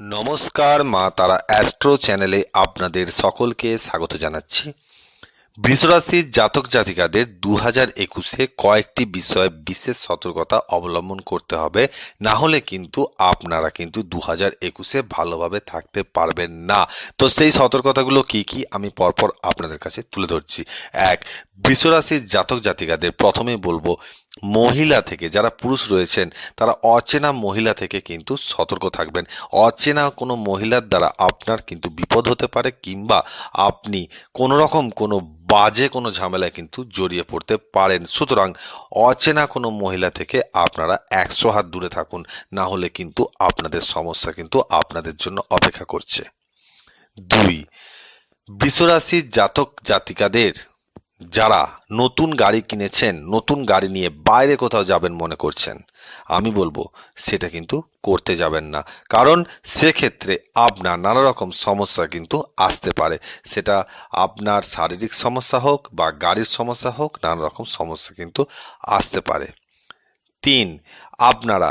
নমস্কার, মা তারা অ্যাস্ট্রো চ্যানেলে আপনাদের সকলকে স্বাগত জানাচ্ছি। বৃষরাশির জাতক জাতিকাদের দু হাজার একুশে কয়েকটি বিষয়ে বিশেষ সতর্কতা অবলম্বন করতে হবে। না হলে কিন্তু আপনারা কিন্তু দু হাজার একুশে ভালোভাবে থাকতে পারবেন না। তো সেই সতর্কতাগুলো কি কি আমি পরপর আপনাদের কাছে তুলে ধরছি। এক, বৃষরাশির জাতক জাতিকাদের প্রথমে বলব মহিলা থেকে যারা পুরুষ রয়েছেন, তারা অচেনা মহিলা থেকে কিন্তু সতর্ক থাকবেন। অচেনা কোনো মহিলার দ্বারা আপনার কিন্তু বিপদ হতে পারে কিংবা আপনি কোনো রকম কোনো বাজে কোনো ঝামেলায় কিন্তু জড়িয়ে পড়তে পারেন। সুতরাং অচেনা কোনো মহিলা থেকে আপনারা একশো হাত দূরে থাকুন, না হলে কিন্তু আপনাদের সমস্যা কিন্তু আপনাদের জন্য অপেক্ষা করছে। দুই বিশ্বরাশির জাতক জাতিকাদের যারা নতুন গাড়ি কিনেছেন, নতুন গাড়ি নিয়ে বাইরে কোথাও যাবেন মনে করছেন, আমি বলব সেটা কিন্তু করতে যাবেন না। কারণ সেক্ষেত্রে আপনার নানা রকম সমস্যা কিন্তু আসতে পারে। সেটা আপনার শারীরিক সমস্যা হোক বা গাড়ির সমস্যা হোক নানা রকম সমস্যা কিন্তু আসতে পারে। তিন, আপনারা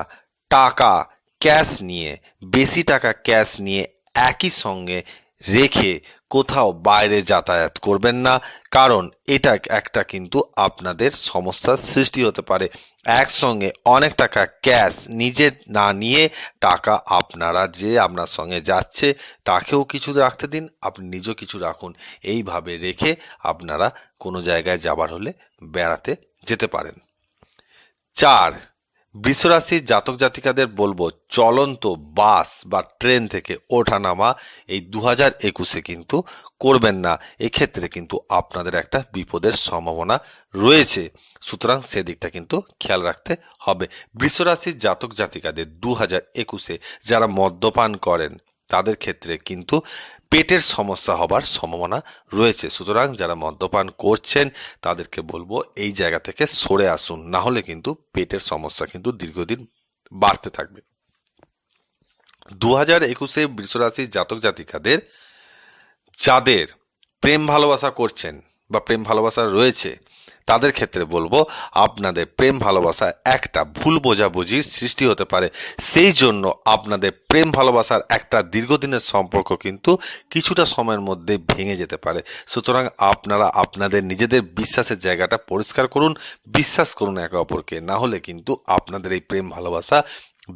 টাকা ক্যাশ নিয়ে, বেশি টাকা ক্যাশ নিয়ে একই সঙ্গে রেখে কোথাও বাইরে যাতায়াত করবেন না, কারণ এটা একটা কিন্তু আপনাদের সমস্যার সৃষ্টি হতে পারে। একসঙ্গে অনেক টাকা ক্যাশ নিজে না নিয়ে টাকা আপনারা যে আপনার সঙ্গে যাচ্ছে তাকেও কিছু রাখতে দিন, আপনি নিজেও কিছু রাখুন। এইভাবে রেখে আপনারা কোনো জায়গায় যাবার হলে বেড়াতে যেতে পারেন। চার বৃষরাশির জাতক জাতিকাদের বলব, চলন্ত বাস বা ট্রেন থেকে ওঠা নামা এই দু হাজার একুশে কিন্তু করবেন না। এক্ষেত্রে কিন্তু আপনাদের একটা বিপদের সম্ভাবনা রয়েছে। সুতরাং সেদিকটা কিন্তু খেয়াল রাখতে হবে। বৃষরাশির জাতক জাতিকাদের দু হাজার একুশে যারা মদ্যপান করেন, তাদের ক্ষেত্রে কিন্তু পেটের সমস্যা হবার সম্ভাবনা রয়েছে। সুতরাং যারা মদ্যপান করছেন, তাদেরকে বলব এই জায়গা থেকে সরে আসুন। না হলে কিন্তু পেটের সমস্যা কিন্তু দীর্ঘদিন বাড়তে থাকবে। দু হাজার একুশে বৃষরাশির জাতক জাতিকাদের যাদের প্রেম ভালোবাসা করছেন বা প্রেম ভালোবাসা রয়েছে তাদের ক্ষেত্রে বলব, আপনাদের প্রেম ভালোবাসা একটা ভুল বোঝাবুঝির সৃষ্টি হতে পারে। সেই জন্য আপনাদের প্রেম ভালোবাসার একটা দীর্ঘদিনের সম্পর্ক কিন্তু কিছুটা সময়ের মধ্যে ভেঙে যেতে পারে। সুতরাং আপনারা আপনাদের নিজেদের বিশ্বাসের জায়গাটা পরিষ্কার করুন, বিশ্বাস করুন একে অপরকে। না হলে কিন্তু আপনাদের এই প্রেম ভালোবাসা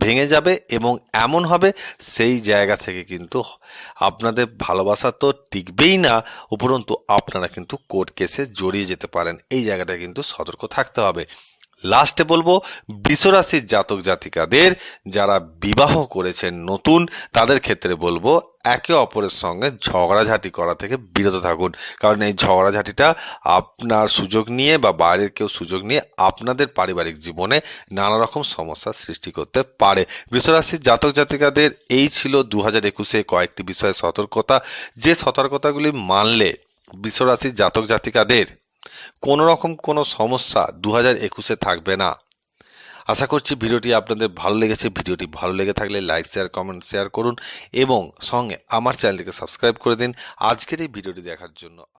ভেঙে যাবে এবং এমন হবে সেই জায়গা থেকে কিন্তু আপনাদের ভালোবাসা তো টিকবেই না, উপরন্তু আপনারা কিন্তু কোর্ট কেসে জড়িয়ে যেতে পারেন। এই জায়গাটা কিন্তু সতর্ক থাকতে হবে। লাস্টে বলব বিশ্বরাশির জাতক জাতিকাদের যারা বিবাহ করেছেন নতুন, তাদের ক্ষেত্রে বলব, একে অপরের সঙ্গে ঝগড়াঝাটি করা থেকে বিরত থাকুন। কারণ এই ঝগড়াঝাটিটা আপনার সুযোগ নিয়ে বা বাইরের কেউ সুযোগ নিয়ে আপনাদের পারিবারিক জীবনে নানা রকম সমস্যার সৃষ্টি করতে পারে। বিশ্বরাশির জাতক জাতিকাদের এই ছিল দু হাজার একুশে কয়েকটি বিষয়ে সতর্কতা। যে সতর্কতাগুলি মানলে বিশ্বরাশির জাতক জাতিকাদের কোনো রকম কোনো সমস্যা দু হাজার একুশে থাকবে না। আশা করছি ভিডিওটি আপনাদের ভালো লেগেছে। ভিডিওটি ভালো লেগে থাকলে লাইক, শেয়ার, কমেন্ট, শেয়ার করুন এবং সঙ্গে আমার চ্যানেলটিকে সাবস্ক্রাইব করে দিন। আজকের এই ভিডিওটি দেখার জন্য